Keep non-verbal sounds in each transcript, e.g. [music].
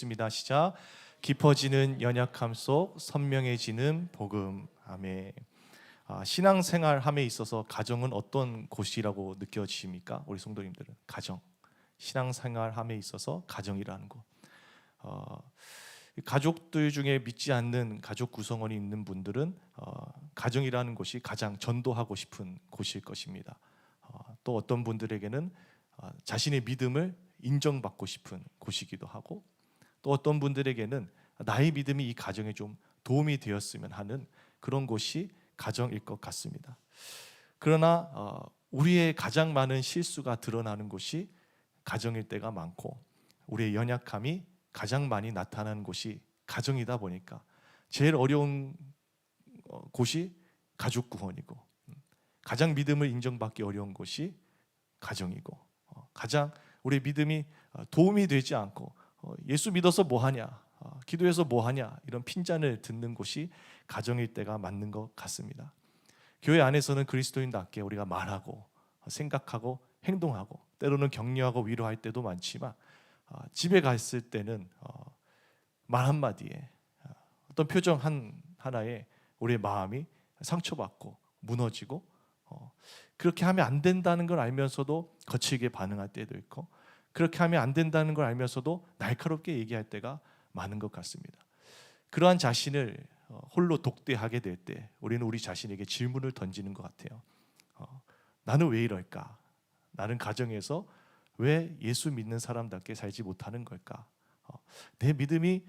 있습니다. 시작. 깊어지는 연약함 속 선명해지는 복음. 아멘. 아, 신앙생활함에 있어서 가정은 어떤 곳이라고 느껴지십니까? 우리 성도님들은 가정. 신앙생활함에 있어서 가정이라는 곳. 어, 가족들 중에 믿지 않는 가족 구성원이 있는 분들은 어, 가정이라는 곳이 가장 전도하고 싶은 곳일 것입니다. 어, 또 어떤 분들에게는 어, 자신의 믿음을 인정받고 싶은 곳이기도 하고 또 어떤 분들에게는 나의 믿음이 이 가정에 좀 도움이 되었으면 하는 그런 곳이 가정일 것 같습니다. 그러나 어, 우리의 가장 많은 실수가 드러나는 곳이 가정일 때가 많고 우리의 연약함이 가장 많이 나타나는 곳이 가정이다 보니까 제일 어려운 어, 곳이 가족 구원이고 음, 가장 믿음을 인정받기 어려운 곳이 가정이고 어, 가장 우리 믿음이 어, 도움이 되지 않고 어, 예수 믿어서 뭐 하냐 어, 기도해서 뭐 하냐 이런 핀잔을 듣는 곳이 가정일 때가 맞는 것 같습니다. 교회 안에서는 그리스도인답게 우리가 말하고 어, 생각하고 행동하고 때로는 격려하고 위로할 때도 많지만 어, 집에 갔을 때는 어, 말 한마디에 어, 어떤 표정 한 하나에 우리의 마음이 상처받고 무너지고 어, 그렇게 하면 안 된다는 걸 알면서도 거칠게 반응할 때도 있고 그렇게 하면 안 된다는 걸 알면서도 날카롭게 얘기할 때가 많은 것 같습니다. 그러한 자신을 어, 홀로 독대하게 될 때 우리는 우리 자신에게 질문을 던지는 것 같아요. 어, 나는 왜 이럴까? 나는 가정에서 왜 예수 믿는 사람답게 살지 못하는 걸까? 어, 내 믿음이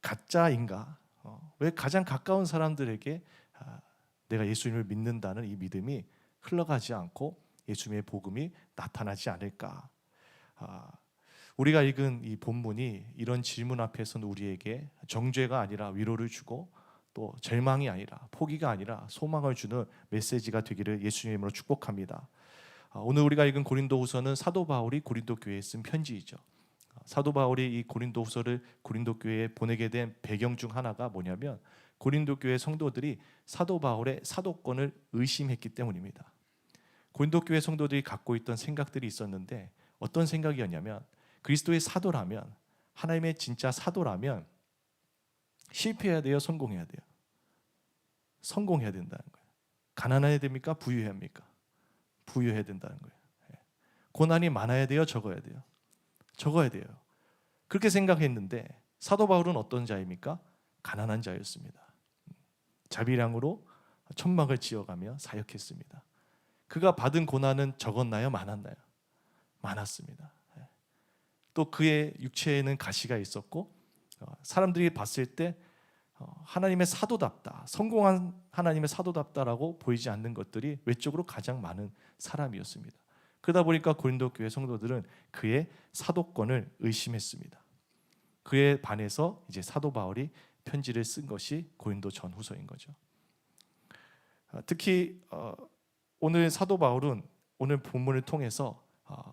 가짜인가? 어, 왜 가장 가까운 사람들에게 아, 내가 예수님을 믿는다는 이 믿음이 흘러가지 않고 예수님의 복음이 나타나지 않을까? 아, 우리가 읽은 이 본문이 이런 질문 앞에서는 우리에게 정죄가 아니라 위로를 주고 또 절망이 아니라 포기가 아니라 소망을 주는 메시지가 되기를 예수님으로 축복합니다. 아, 오늘 우리가 읽은 고린도후서는 사도 바울이 고린도 교회에 쓴 편지이죠. 아, 사도 바울이 이 고린도후서를 고린도 교회에 보내게 된 배경 중 하나가 뭐냐면 고린도 교회 성도들이 사도 바울의 사도권을 의심했기 때문입니다. 고린도 교회 성도들이 갖고 있던 생각들이 있었는데 어떤 생각이었냐면 그리스도의 사도라면 하나님의 진짜 사도라면 실패해야 돼요, 성공해야 돼요. 성공해야 된다는 거예요. 가난해야 됩니까? 부유해야 합니까? 부유해야 된다는 거예요. 예. 고난이 많아야 돼요, 적어야 돼요. 적어야 돼요. 그렇게 생각했는데 사도 바울은 어떤 자입니까? 가난한 자였습니다. 자비량으로 천막을 지어가며 사역했습니다. 그가 받은 고난은 적었나요? 많았나요? 많았습니다. 예. 또 그의 육체에는 가시가 있었고 어, 사람들이 봤을 때 어, 하나님의 사도답다, 성공한 하나님의 사도답다라고 보이지 않는 것들이 외적으로 가장 많은 사람이었습니다. 그러다 보니까 고린도 교회 성도들은 그의 사도권을 의심했습니다. 그에 반해서 이제 사도 바울이 편지를 쓴 것이 고린도 전후서인 거죠. 어, 특히 어, 오늘 사도 바울은 오늘 본문을 통해서 어,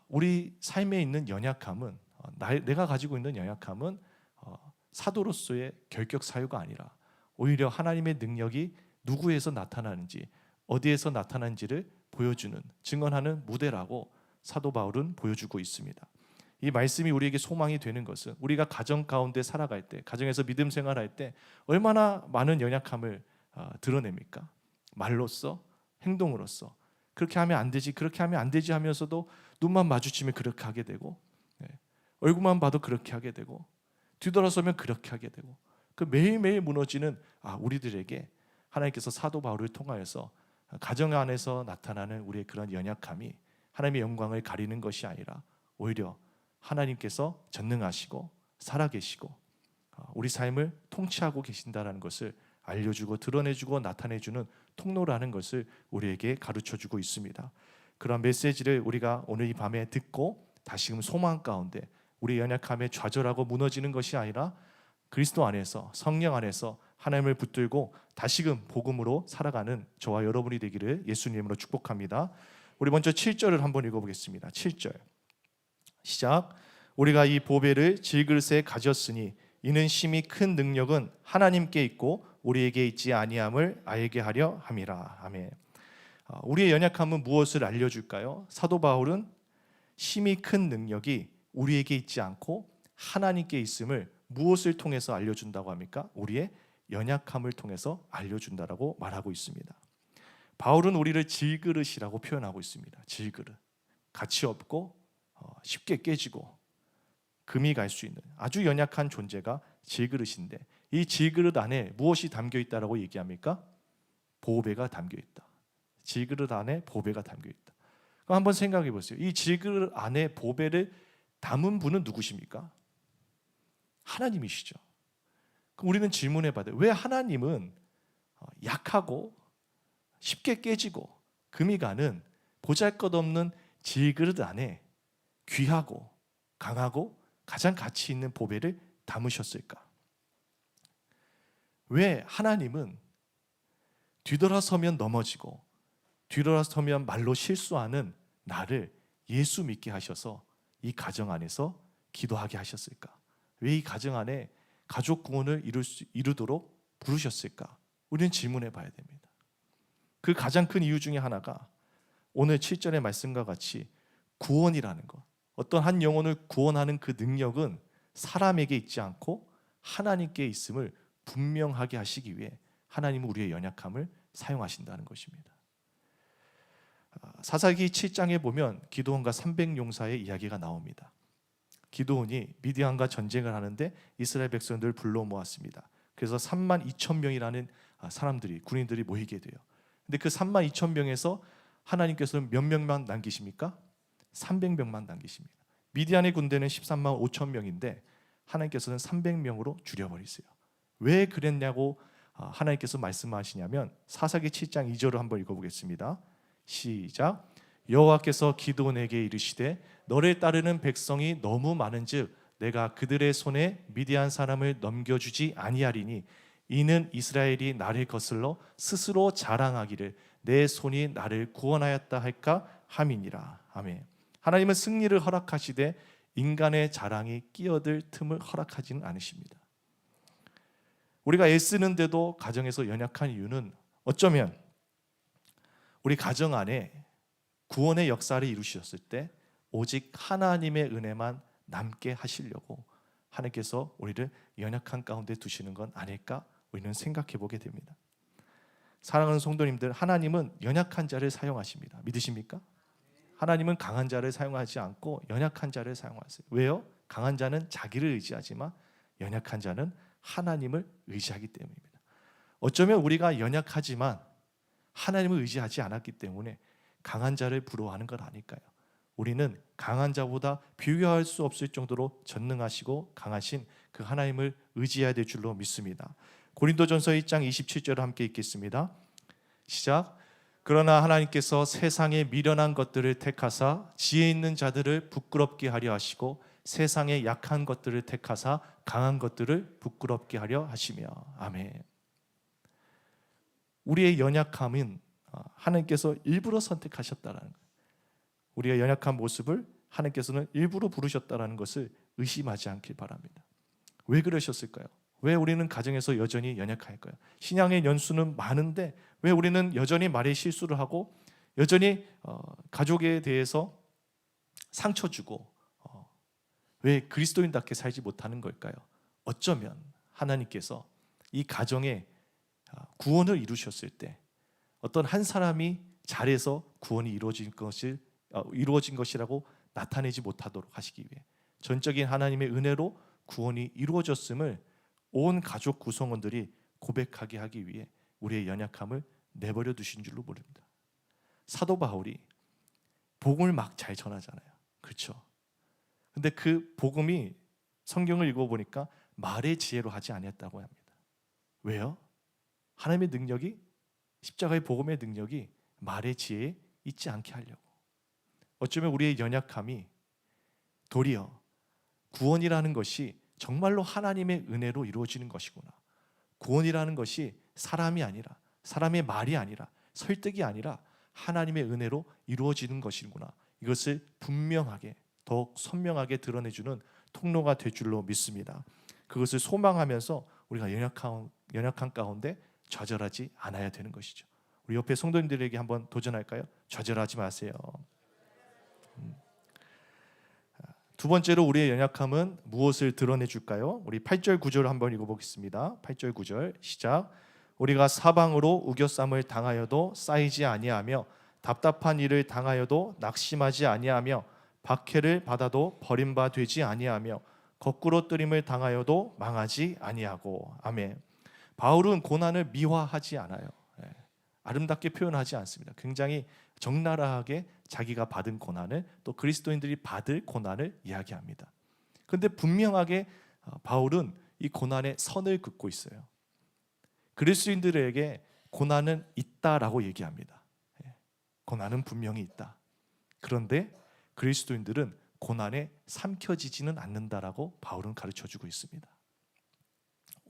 우리 삶에 있는 연약함은 어, 나, 내가 가지고 있는 연약함은 어, 사도로서의 결격 사유가 아니라 오히려 하나님의 능력이 누구에서 나타나는지 어디에서 나타나는지를 보여주는 증언하는 무대라고 사도 바울은 보여주고 있습니다. 이 말씀이 우리에게 소망이 되는 것은 우리가 가정 가운데 살아갈 때, 가정에서 믿음 생활할 때 얼마나 많은 연약함을 어, 드러냅니까? 말로써, 행동으로써 그렇게 하면 안 되지, 그렇게 하면 안 되지 하면서도 눈만 마주치면 그렇게 하게 되고 네. 얼굴만 봐도 그렇게 하게 되고 뒤돌아서면 그렇게 하게 되고 그 매일매일 무너지는 아 우리들에게 하나님께서 사도 바울을 통하여서 가정 안에서 나타나는 우리의 그런 연약함이 하나님의 영광을 가리는 것이 아니라 오히려 하나님께서 전능하시고 살아계시고 어, 우리 삶을 통치하고 계신다라는 것을 알려주고 드러내주고 나타내주는 통로라는 것을 우리에게 가르쳐주고 있습니다. 그런 메시지를 우리가 오늘 이 밤에 듣고 다시금 소망 가운데 우리 연약함에 좌절하고 무너지는 것이 아니라 그리스도 안에서 성령 안에서 하나님을 붙들고 다시금 복음으로 살아가는 저와 여러분이 되기를 예수님으로 축복합니다. 우리 먼저 7절을 한번 읽어보겠습니다. 7절 시작. 우리가 이 보배를 질그릇에 가졌으니 이는 심히 큰 능력은 하나님께 있고 우리에게 있지 아니함을 알게 하려 함이라. 아멘. 아, 우리의 연약함은 무엇을 알려줄까요? 사도 바울은 심히 큰 능력이 우리에게 있지 않고 하나님께 있음을 무엇을 통해서 알려준다고 합니까? 우리의 연약함을 통해서 알려준다라고 말하고 있습니다. 바울은 우리를 질그릇이라고 표현하고 있습니다. 질그릇. 가치 없고 어, 쉽게 깨지고 금이 갈 수 있는 아주 연약한 존재가 질그릇인데 이 질그릇 안에 무엇이 담겨 있다라고 얘기합니까? 보배가 담겨 있다. 질그릇 안에 보배가 담겨 있다. 그럼 한번 생각해 보세요. 이 질그릇 안에 보배를 담은 분은 누구십니까? 하나님이시죠. 그럼 우리는 질문해 봐야 돼. 왜 하나님은 어, 약하고 쉽게 깨지고 금이 가는 보잘것없는 질그릇 안에 귀하고 강하고 가장 가치 있는 보배를 담으셨을까? 왜 하나님은 뒤돌아서면 넘어지고 뒤돌아서면 말로 실수하는 나를 예수 믿게 하셔서 이 가정 안에서 기도하게 하셨을까? 왜 이 가정 안에 가족 구원을 이룰 수, 이루도록 부르셨을까? 우리는 질문해 봐야 됩니다. 그 가장 큰 이유 중에 하나가 오늘 7절의 말씀과 같이 구원이라는 것. 어떤 한 영혼을 구원하는 그 능력은 사람에게 있지 않고 하나님께 있음을 분명하게 하시기 위해 하나님은 우리의 연약함을 사용하신다는 것입니다. 아, 사사기 7장에 보면 기도원과 300용사의 이야기가 나옵니다. 기도원이 미디안과 전쟁을 하는데 이스라엘 백성들을 불러 모았습니다. 그래서 3만 2천 명이라는 아, 사람들이 군인들이 모이게 돼요. 근데 그 3만 2천 명에서 하나님께서는 몇 명만 남기십니까? 300명만 남기십니다. 미디안의 군대는 13만 5천 명인데 하나님께서는 300명으로 줄여버리세요. 왜 그랬냐고 아, 하나님께서 말씀하시냐면 사사기 7장 2절을 한번 읽어보겠습니다. 시작. 여호와께서 기도원에게 이르시되 너를 따르는 백성이 너무 많은즉 내가 그들의 손에 미디안 사람을 넘겨주지 아니하리니 이는 이스라엘이 나를 거슬러 스스로 자랑하기를 내 손이 나를 구원하였다 할까 함이니라. 아멘. 하나님은 승리를 허락하시되 인간의 자랑이 끼어들 틈을 허락하지는 않으십니다. 우리가 애쓰는데도 가정에서 연약한 이유는 어쩌면 우리 가정 안에 구원의 역사를 이루셨을 때 오직 하나님의 은혜만 남게 하시려고 하나님께서 우리를 연약한 가운데 두시는 건 아닐까 우리는 생각해 보게 됩니다. 사랑하는 성도님들, 하나님은 연약한 자를 사용하십니다. 믿으십니까? 하나님은 강한 자를 사용하지 않고 연약한 자를 사용하세요. 왜요? 강한 자는 자기를 의지하지만 연약한 자는 하나님을 의지하기 때문입니다. 어쩌면 우리가 연약하지만 하나님을 의지하지 않았기 때문에 강한 자를 부러워하는 것 아닐까요? 우리는 강한 자보다 비교할 수 없을 정도로 전능하시고 강하신 그 하나님을 의지해야 될 줄로 믿습니다. 고린도전서 1장 27절을 함께 읽겠습니다. 시작. 그러나 하나님께서 세상의 미련한 것들을 택하사 지혜 있는 자들을 부끄럽게 하려 하시고 세상의 약한 것들을 택하사 강한 것들을 부끄럽게 하려 하시며 아멘. 우리의 연약함은 어, 하나님께서 일부러 선택하셨다라는. 우리의 연약한 모습을 하나님께서는 일부러 부르셨다라는 것을 의심하지 않길 바랍니다. 왜 그러셨을까요? 왜 우리는 가정에서 여전히 연약할까요? 신앙의 연수는 많은데 왜 우리는 여전히 말에 실수를 하고 여전히 어, 가족에 대해서 상처 주고 어, 왜 그리스도인답게 살지 못하는 걸까요? 어쩌면 하나님께서 이 가정에 아, 구원을 이루셨을 때 어떤 한 사람이 잘해서 구원이 이루어진 것을 어, 이루어진 것이라고 나타내지 못하도록 하시기 위해 전적인 하나님의 은혜로 구원이 이루어졌음을 온 가족 구성원들이 고백하게 하기 위해 우리의 연약함을 내버려 두신 줄로 모릅니다. 사도 바울이 복음을 막 잘 전하잖아요. 그렇죠? 근데 그 복음이 성경을 읽어 보니까 말의 지혜로 하지 아니었다고 합니다. 왜요? 하나님의 능력이 십자가의 복음의 능력이 말의 지혜에 있지 않게 하려고. 어쩌면 우리의 연약함이 도리어 구원이라는 것이 정말로 하나님의 은혜로 이루어지는 것이구나. 구원이라는 것이 사람이 아니라 사람의 말이 아니라 설득이 아니라 하나님의 은혜로 이루어지는 것이구나. 이것을 분명하게 더욱 선명하게 드러내주는 통로가 될 줄로 믿습니다. 그것을 소망하면서 우리가 연약한 연약한 가운데 좌절하지 않아야 되는 것이죠. 우리 옆에 성도님들에게 한번 도전할까요? 좌절하지 마세요. 음. 두 번째로 우리의 연약함은 무엇을 드러내 줄까요? 우리 8절 9절 한번 읽어 보겠습니다. 8절 9절 시작. 우리가 사방으로 우겨쌈을 당하여도 쌓이지 아니하며 답답한 일을 당하여도 낙심하지 아니하며 박해를 받아도 버림바 되지 아니하며 거꾸로 뜨림을 당하여도 망하지 아니하고 아멘. 바울은 고난을 미화하지 않아요. 예. 아름답게 표현하지 않습니다. 굉장히 적나라하게 자기가 받은 고난을 또 그리스도인들이 받을 고난을 이야기합니다. 그런데 분명하게 어, 바울은 이 고난의 선을 긋고 있어요. 그리스도인들에게 고난은 있다라고 얘기합니다. 예. 고난은 분명히 있다. 그런데 그리스도인들은 고난에 삼켜지지는 않는다라고 바울은 가르쳐 주고 있습니다.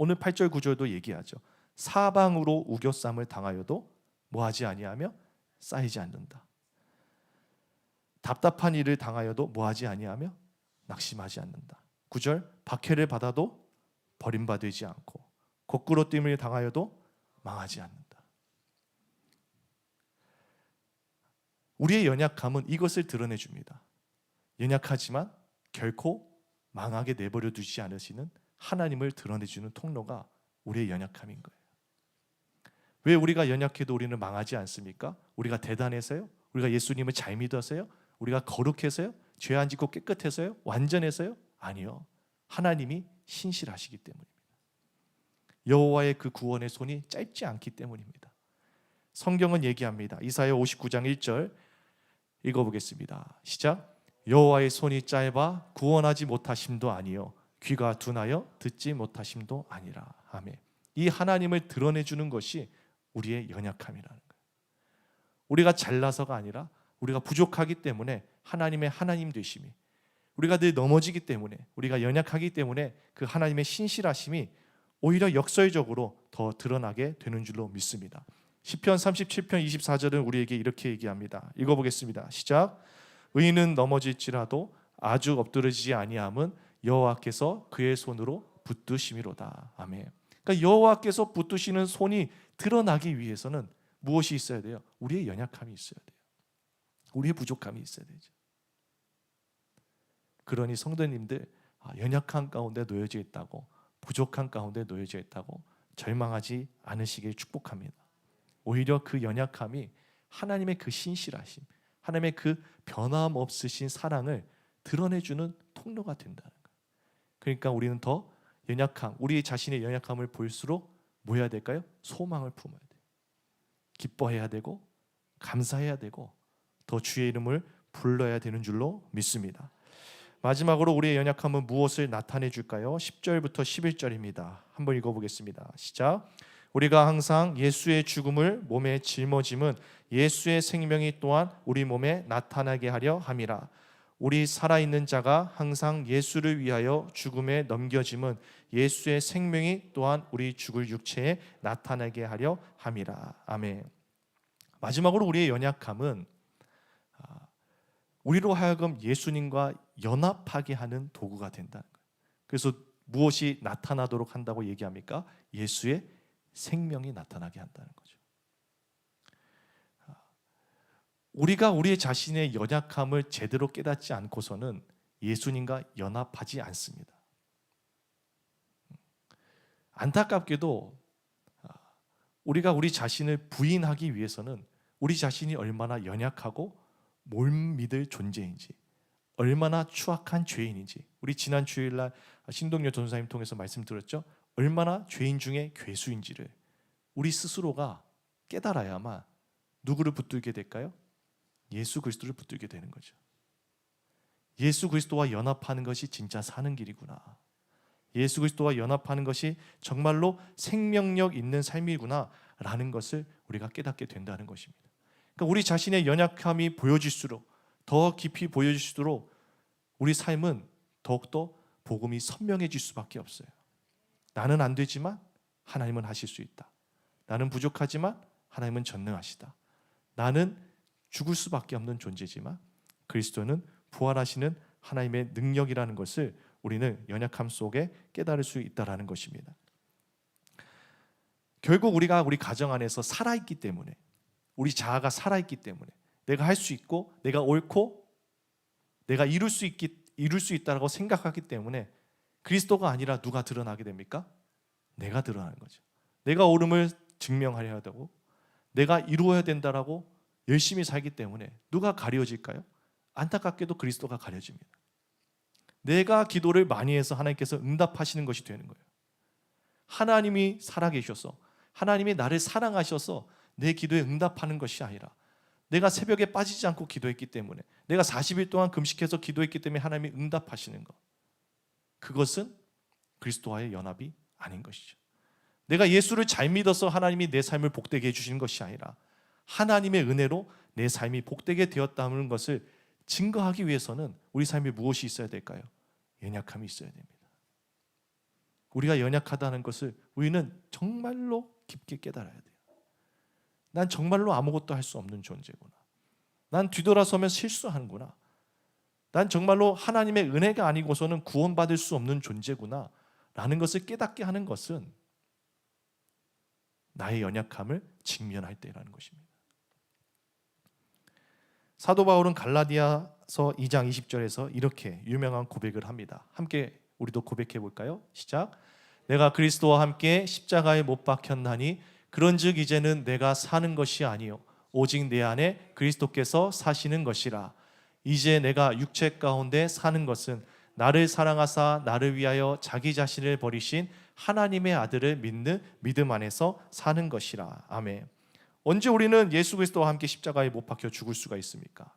오늘 8절 9절도 얘기하죠. 사방으로 우겨쌈을 당하여도 뭐하지 아니하며 쌓이지 않는다. 답답한 일을 당하여도 뭐하지 아니하며 낙심하지 않는다. 9절 박해를 받아도 버림받지 않고 거꾸로 뛸을 당하여도 망하지 않는다. 우리의 연약함은 이것을 드러내 줍니다. 연약하지만 결코 망하게 내버려 두지 않으시는 하나님을 드러내 주는 통로가 우리의 연약함인 거예요. 왜 우리가 연약해도 우리는 망하지 않습니까? 우리가 대단해서요? 우리가 예수님을 잘 믿어서요? 우리가 거룩해서요? 죄 안 짓고 깨끗해서요? 완전해서요? 아니요. 하나님이 신실하시기 때문입니다. 여호와의 그 구원의 손이 짧지 않기 때문입니다. 성경은 얘기합니다. 이사야 59장 1절 읽어보겠습니다. 시작. 여호와의 손이 짧아 구원하지 못하심도 아니요 귀가 둔하여 듣지 못하심도 아니라. 아멘. 이 하나님을 드러내 주는 것이 우리의 연약함이라는 거예요. 우리가 잘나서가 아니라 우리가 부족하기 때문에 하나님의 하나님 되심이 우리가 늘 넘어지기 때문에 우리가 연약하기 때문에 그 하나님의 신실하심이 오히려 역설적으로 더 드러나게 되는 줄로 믿습니다. 시편 37편 24절은 우리에게 이렇게 얘기합니다. 읽어 보겠습니다. 시작. 의인은 넘어질지라도 아주 엎드러지지 아니함은 여호와께서 그의 손으로 붙드심이로다. 아멘. 그러니까 여호와께서 붙드시는 손이 드러나기 위해서는 무엇이 있어야 돼요? 우리의 연약함이 있어야 돼요. 우리의 부족함이 있어야 되죠. 그러니 성도님들 아, 연약한 가운데 놓여져 있다고 부족한 가운데 놓여져 있다고 절망하지 않으시길 축복합니다. 오히려 그 연약함이 하나님의 그 신실하심, 하나님의 그 변함없으신 사랑을 드러내주는 통로가 거예요. 그러니까 우리는 더 연약함, 우리 자신의 연약함을 볼수록 뭐 해야 될까요? 소망을 품어야 돼요. 기뻐해야 되고 감사해야 되고 더 주의 이름을 불러야 되는 줄로 믿습니다. 마지막으로 우리의 연약함은 무엇을 나타내 줄까요? 10절부터 11절입니다. 한번 읽어 보겠습니다. 시작. 우리가 항상 예수의 죽음을 몸에 짊어짐은 예수의 생명이 또한 우리 몸에 나타나게 하려 함이라. 우리 살아있는 자가 항상 예수를 위하여 죽음에 넘겨짐은 예수의 생명이 또한 우리 죽을 육체에 나타나게 하려 함이라. 아멘. 마지막으로 우리의 연약함은 아, 우리로 하여금 예수님과 연합하게 하는 도구가 된다는 거예요. 그래서 무엇이 나타나도록 한다고 얘기합니까? 예수의 생명이 나타나게 한다는 거죠. 아, 우리가 우리 자신의 연약함을 제대로 깨닫지 않고서는 예수님과 연합하지 않습니다. 안타깝게도 아, 우리가 우리 자신을 부인하기 위해서는 우리 자신이 얼마나 연약하고 못 믿을 존재인지, 얼마나 추악한 죄인인지, 우리 지난 주일날 신동여 전사님 통해서 말씀드렸죠. 얼마나 죄인 중에 괴수인지를 우리 스스로가 깨달아야만 누구를 붙들게 될까요? 예수 그리스도를 붙들게 되는 거죠. 예수 그리스도와 연합하는 것이 진짜 사는 길이구나. 예수 그리스도와 연합하는 것이 정말로 생명력 있는 삶이구나라는 것을 우리가 깨닫게 된다는 것입니다. 그러니까 우리 자신의 연약함이 보여질수록 더 깊이 보여질수록 우리 삶은 더욱더 복음이 선명해질 수밖에 없어요. 나는 안 되지만 하나님은 하실 수 있다. 나는 부족하지만 하나님은 전능하시다. 나는 죽을 수밖에 없는 존재지만 그리스도는 부활하시는 하나님의 능력이라는 것을 우리는 연약함 속에 깨달을 수 있다라는 것입니다. 결국 우리가 우리 가정 안에서 살아 있기 때문에 우리 자아가 살아 있기 때문에 내가 할 수 있고 내가 옳고 내가 이룰 수 있기 이룰 수 있다라고 생각하기 때문에 그리스도가 아니라 누가 드러나게 됩니까? 내가 드러나는 거죠. 내가 옳음을 증명하려야 되고 내가 이루어야 된다라고 열심히 살기 때문에 누가 가려질까요? 안타깝게도 그리스도가 가려집니다. 내가 기도를 많이 해서 하나님께서 응답하시는 것이 되는 거예요. 하나님이 살아계셔서 하나님이 나를 사랑하셔서 내 기도에 응답하는 것이 아니라 내가 새벽에 빠지지 않고 기도했기 때문에 내가 40일 동안 금식해서 기도했기 때문에 하나님이 응답하시는 것. 그것은 그리스도와의 연합이 아닌 것이죠. 내가 예수를 잘 믿어서 하나님이 내 삶을 복되게 해주시는 것이 아니라 하나님의 은혜로 내 삶이 복되게 되었다는 것을 증거하기 위해서는 우리 삶에 무엇이 있어야 될까요? 연약함이 있어야 됩니다. 우리가 연약하다는 것을 우리는 정말로 깊게 깨달아야 돼요. 난 정말로 아무것도 할 수 없는 존재구나. 난 뒤돌아서면 실수하는구나. 난 정말로 하나님의 은혜가 아니고서는 구원받을 수 없는 존재구나. 라는 것을 깨닫게 하는 것은 나의 연약함을 직면할 때라는 것입니다. 사도 바울은 갈라디아서 2장 20절에서 이렇게 유명한 고백을 합니다. 함께 우리도 고백해 볼까요? 시작. 내가 그리스도와 함께 십자가에 못 박혔나니 그런즉 이제는 내가 사는 것이 아니요 오직 내 안에 그리스도께서 사시는 것이라. 이제 내가 육체 가운데 사는 것은 나를 사랑하사 나를 위하여 자기 자신을 버리신 하나님의 아들을 믿는 믿음 안에서 사는 것이라. 아멘. 언제 우리는 예수 그리스도와 함께 십자가에 못 박혀 죽을 수가 있습니까?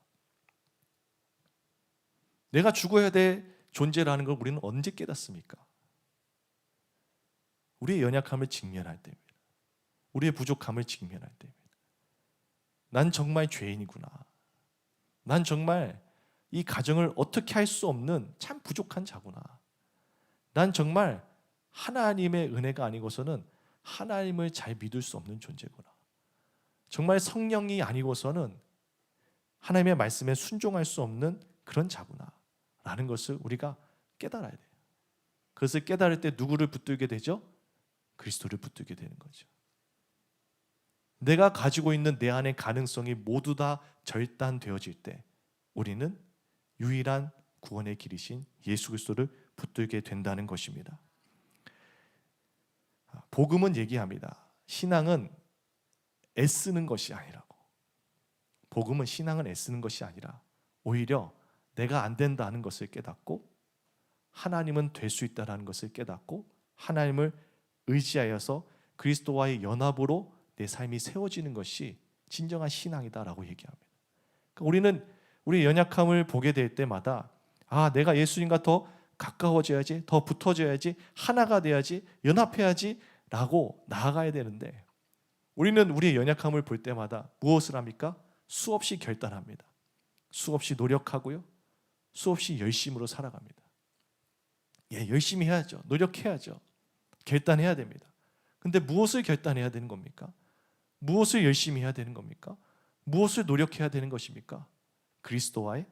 내가 죽어야 될 존재라는 걸 우리는 언제 깨닫습니까? 우리의 연약함을 직면할 때입니다. 우리의 부족함을 직면할 때입니다. 난 정말 죄인이구나. 난 정말 이 가정을 어떻게 할 수 없는 참 부족한 자구나. 난 정말 하나님의 은혜가 아니고서는 하나님을 잘 믿을 수 없는 존재구나. 정말 성령이 아니고서는 하나님의 말씀에 순종할 수 없는 그런 자구나. 라는 것을 우리가 깨달아야 돼요. 그것을 깨달을 때 누구를 붙들게 되죠? 그리스도를 붙들게 되는 거죠. 내가 가지고 있는 내 안의 가능성이 모두 다 절단되어질 때 우리는 유일한 구원의 길이신 예수 그리스도를 붙들게 된다는 것입니다. 복음은 얘기합니다. 신앙은 애쓰는 것이 아니라고. 복음은 신앙은 애쓰는 것이 아니라 오히려 내가 안 된다는 것을 깨닫고 하나님은 될 수 있다라는 것을 깨닫고 하나님을 의지하여서 그리스도와의 연합으로 내 삶이 세워지는 것이 진정한 신앙이다라고 얘기합니다. 그러니까 우리는 우리 연약함을 보게 될 때마다 아 내가 예수님과 더 가까워져야지, 더 붙어져야지, 하나가 돼야지, 연합해야지라고 나아가야 되는데 우리는 우리의 연약함을 볼 때마다 무엇을 합니까? 수없이 결단합니다. 수없이 노력하고요. 수없이 열심으로 살아갑니다. 예, 열심히 해야죠. 노력해야죠. 결단해야 됩니다. 근데 무엇을 결단해야 되는 겁니까? 무엇을 열심히 해야 되는 겁니까? 무엇을 노력해야 되는 것입니까? 그리스도와의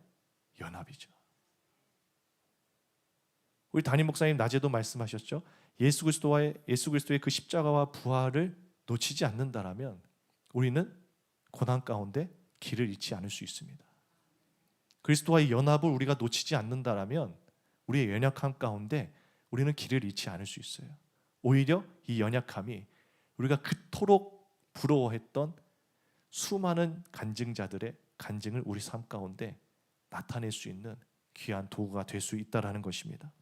연합이죠. 우리 담임 목사님 낮에도 말씀하셨죠. 예수 그리스도와의 예수 그리스도의 그 십자가와 부활을 놓치지 않는다라면 우리는 고난 가운데 길을 잃지 않을 수 있습니다. 그리스도와의 연합을 우리가 놓치지 않는다라면 우리의 연약함 가운데 우리는 길을 잃지 않을 수 있어요. 오히려 이 연약함이 우리가 그토록 부러워했던 수많은 간증자들의 간증을 우리 삶 가운데 나타낼 수 있는 귀한 도구가 될 수 있다라는 것입니다.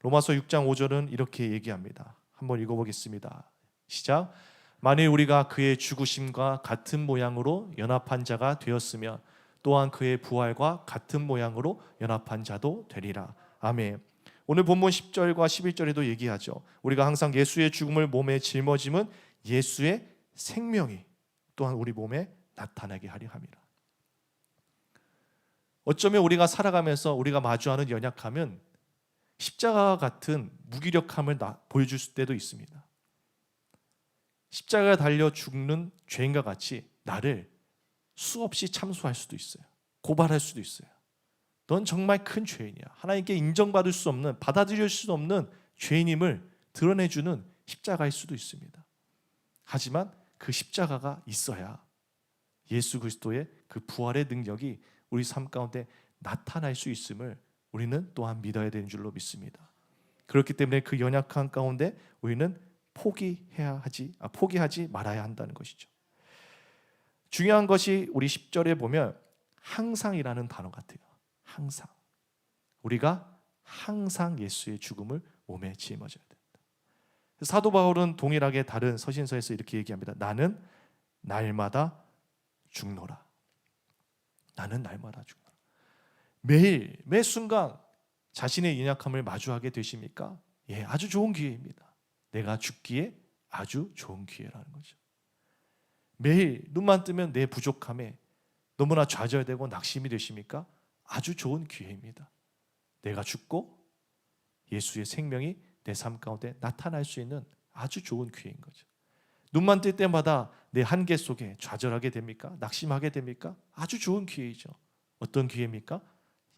로마서 6장 5절은 이렇게 얘기합니다. 한번 읽어보겠습니다. 시작. 만일 우리가 그의 죽으심과 같은 모양으로 연합한 자가 되었으면 또한 그의 부활과 같은 모양으로 연합한 자도 되리라. 아멘. 오늘 본문 10절과 11절에도 얘기하죠. 우리가 항상 예수의 죽음을 몸에 짊어짐은 예수의 생명이 또한 우리 몸에 나타나게 하려 함이라. 어쩌면 우리가 살아가면서 우리가 마주하는 연약함은 십자가와 같은 무기력함을 보여줄 때도 있습니다. 십자가에 달려 죽는 죄인과 같이 나를 수없이 참수할 수도 있어요. 고발할 수도 있어요. 넌 정말 큰 죄인이야. 하나님께 인정받을 수 없는, 받아들일 수 없는 죄인임을 드러내주는 십자가일 수도 있습니다. 하지만 그 십자가가 있어야 예수 그리스도의 그 부활의 능력이 우리 삶 가운데 나타날 수 있음을 우리는 또한 믿어야 되는 줄로 믿습니다. 그렇기 때문에 그 연약한 가운데 우리는 포기해야 하지 아, 포기하지 말아야 한다는 것이죠. 중요한 것이 우리 10절에 보면 항상이라는 단어 같아요. 항상. 우리가 항상 예수의 죽음을 몸에 짊어져야 된다. 사도 바울은 동일하게 다른 서신서에서 이렇게 얘기합니다. 나는 날마다 죽노라. 나는 날마다 죽노라. 매일 매 순간 자신의 연약함을 마주하게 되십니까? 예, 아주 좋은 기회입니다. 내가 죽기에 아주 좋은 기회라는 거죠. 매일 눈만 뜨면 내 부족함에 너무나 좌절되고 낙심이 되십니까? 아주 좋은 기회입니다. 내가 죽고 예수의 생명이 내 삶 가운데 나타날 수 있는 아주 좋은 기회인 거죠. 눈만 뜰 때마다 내 한계 속에 좌절하게 됩니까? 낙심하게 됩니까? 아주 좋은 기회이죠. 어떤 기회입니까?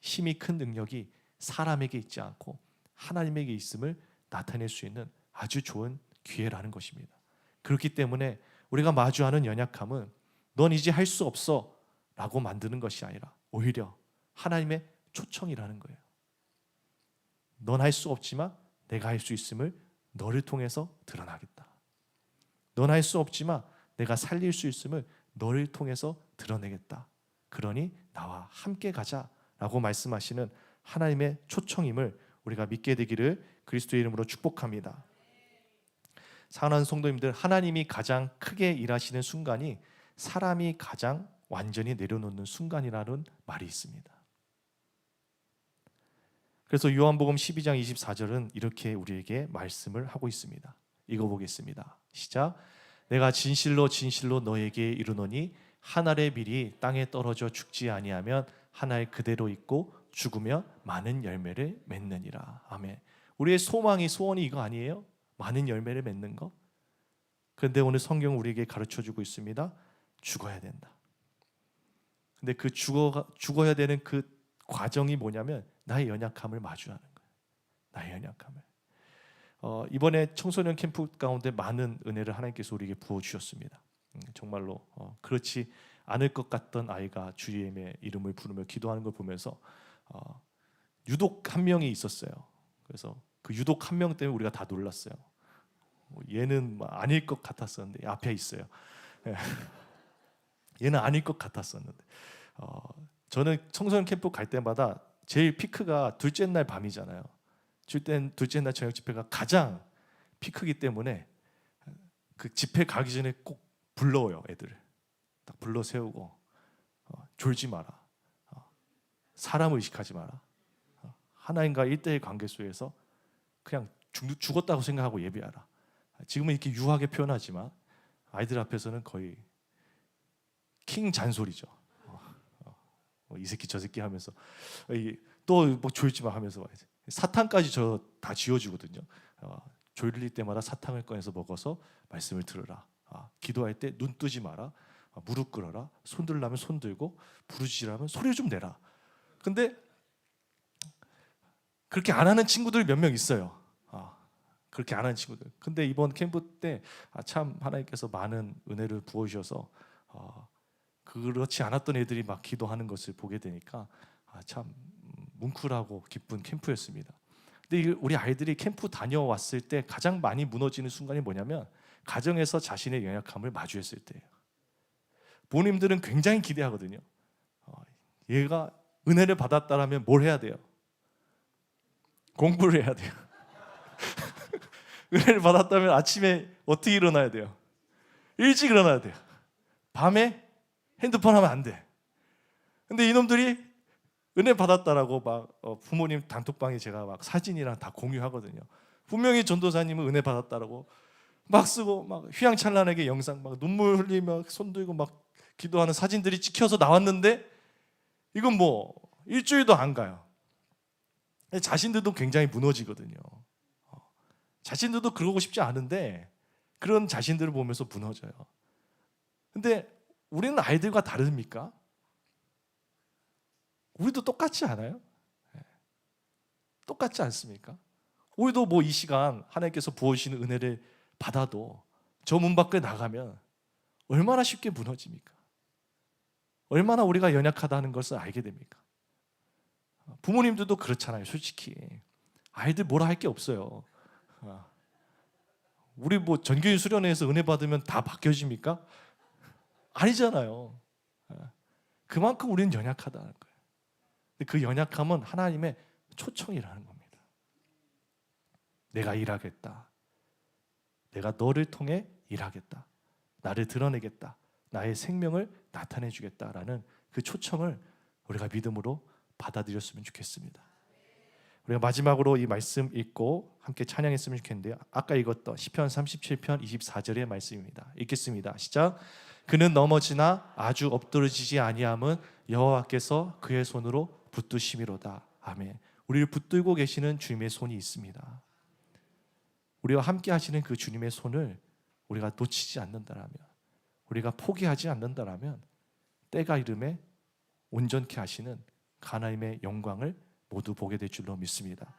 힘이 큰 능력이 사람에게 있지 않고 하나님에게 있음을 나타낼 수 있는 아주 좋은 기회라는 것입니다. 그렇기 때문에 우리가 마주하는 연약함은 넌 이제 할 수 없어 라고 만드는 것이 아니라 오히려 하나님의 초청이라는 거예요. 넌 할 수 없지만 내가 할 수 있음을 너를 통해서 드러나겠다. 넌 할 수 없지만 내가 살릴 수 있음을 너를 통해서 드러내겠다. 그러니 나와 함께 가자 라고 말씀하시는 하나님의 초청임을 우리가 믿게 되기를 그리스도의 이름으로 축복합니다. 사랑하는 성도님들, 하나님이 가장 크게 일하시는 순간이 사람이 가장 완전히 내려놓는 순간이라는 말이 있습니다. 그래서 요한복음 12장 24절은 이렇게 우리에게 말씀을 하고 있습니다. 읽어 보겠습니다. 시작. 내가 진실로 진실로 너에게 이르노니 한 알의 밀이 땅에 떨어져 죽지 아니하면 한 알 그대로 있고 죽으며 많은 열매를 맺느니라. 아멘. 우리의 소망이 소원이 이거 아니에요? 많은 열매를 맺는 거. 그런데 오늘 성경 우리에게 가르쳐 주고 있습니다. 죽어야 된다. 근데 그 죽어 죽어야 되는 그 과정이 뭐냐면 나의 연약함을 마주하는 거예요. 나의 연약함을. 어, 이번에 청소년 캠프 가운데 많은 은혜를 하나님께서 우리에게 부어 주셨습니다. 음, 정말로 어, 그렇지 않을 것 같던 아이가 주님의 이름을 부르며 기도하는 걸 보면서 어, 유독 한 명이 있었어요. 그래서 그 유독 한 명 때문에 우리가 다 놀랐어요. 뭐 얘는 뭐 아닐 것 같았었는데 앞에 있어요. 예. [laughs] 얘는 아닐 것 같았었는데 어, 저는 청소년 캠프 갈 때마다 제일 피크가 둘째 날 밤이잖아요. 둘째, 둘째 날 저녁 집회가 가장 피크기 때문에 그 집회 가기 전에 꼭 불러요 애들을 딱 불러 세우고 어, 졸지 마라 어, 사람 의식하지 마라 어, 하나님과 일대의 관계 속에서 그냥 죽, 죽었다고 생각하고 예배하라 지금은 이렇게 유하게 표현하지만 아이들 앞에서는 거의 킹 잔소리죠. 어, 어, 어, 이 새끼 저 새끼 하면서 또뭐 졸지 마 하면서 사탕까지 저 다 지워주거든요. 어, 졸릴 때마다 사탕을 꺼내서 먹어서 말씀을 들으라. 아, 기도할 때 눈 뜨지 마라. 아, 무릎 꿇어라. 손 들라면 손 들고 부르짖으라면 소리 좀 내라. 근데 그렇게 안 하는 친구들 몇 명 있어요. 아, 그렇게 안 하는 친구들 근데 이번 캠프 때참 아, 하나님께서 많은 은혜를 부어 주셔서 어, 그렇지 않았던 애들이 막 기도하는 것을 보게 되니까 아, 참 뭉클하고 기쁜 캠프였습니다 근데 우리 아이들이 캠프 다녀왔을 때 가장 많이 무너지는 순간이 뭐냐면 가정에서 자신의 연약함을 마주했을 때예요. 부모님들은 굉장히 기대하거든요. 어, 얘가 은혜를 받았다라면 뭘 해야 돼요? 공부를 해야 돼요. 은혜를 받았다면 아침에 어떻게 일어나야 돼요? 일찍 일어나야 돼요. 밤에 핸드폰 하면 안 돼. 근데 이놈들이 은혜 받았다라고 막 어, 부모님 단톡방에 제가 막 사진이랑 다 공유하거든요. 분명히 전도사님은 은혜 받았다라고 막 쓰고 막 휘황찬란하게 영상 막 눈물 흘리며 손 들고 막 기도하는 사진들이 찍혀서 나왔는데 이건 뭐 일주일도 안 가요. 자신들도 굉장히 무너지거든요. 어, 자신들도 그러고 싶지 않은데 그런 자신들을 보면서 무너져요. 근데 우리는 아이들과 다릅니까? 우리도 똑같지 않아요? 네. 똑같지 않습니까? 우리도 뭐 이 시간 하나님께서 부어주시는 은혜를 받아도 저 문 밖에 나가면 얼마나 쉽게 무너집니까? 얼마나 우리가 연약하다는 것을 알게 됩니까? 부모님들도 그렇잖아요, 솔직히. 아이들 뭐라 할 게 없어요. 어. 우리 뭐 전교인 수련회에서 은혜 받으면 다 바뀌어집니까? 아니잖아요. 어. 그만큼 우리는 연약하다는 거예요. 그 연약함은 하나님의 초청이라는 겁니다. 내가 일하겠다. 내가 너를 통해 일하겠다. 나를 드러내겠다. 나의 생명을 나타내 주겠다라는 그 초청을 우리가 믿음으로 받아들였으면 좋겠습니다. 우리가 마지막으로 이 말씀 읽고 함께 찬양했으면 좋겠는데요. 아까 읽었던 시편 37편 24절의 말씀입니다. 읽겠습니다. 시작. 그는 넘어지나 아주 엎드러지지 아니함은 여호와께서 그의 손으로 붙드심이로다. 아멘. 우리를 붙들고 계시는 주님의 손이 있습니다. 우리와 함께 하시는 그 주님의 손을 우리가 놓치지 않는다라면 우리가 포기하지 않는다라면 때가 이름에 온전케 하시는 하나님의 영광을 모두 보게 될 줄로 믿습니다.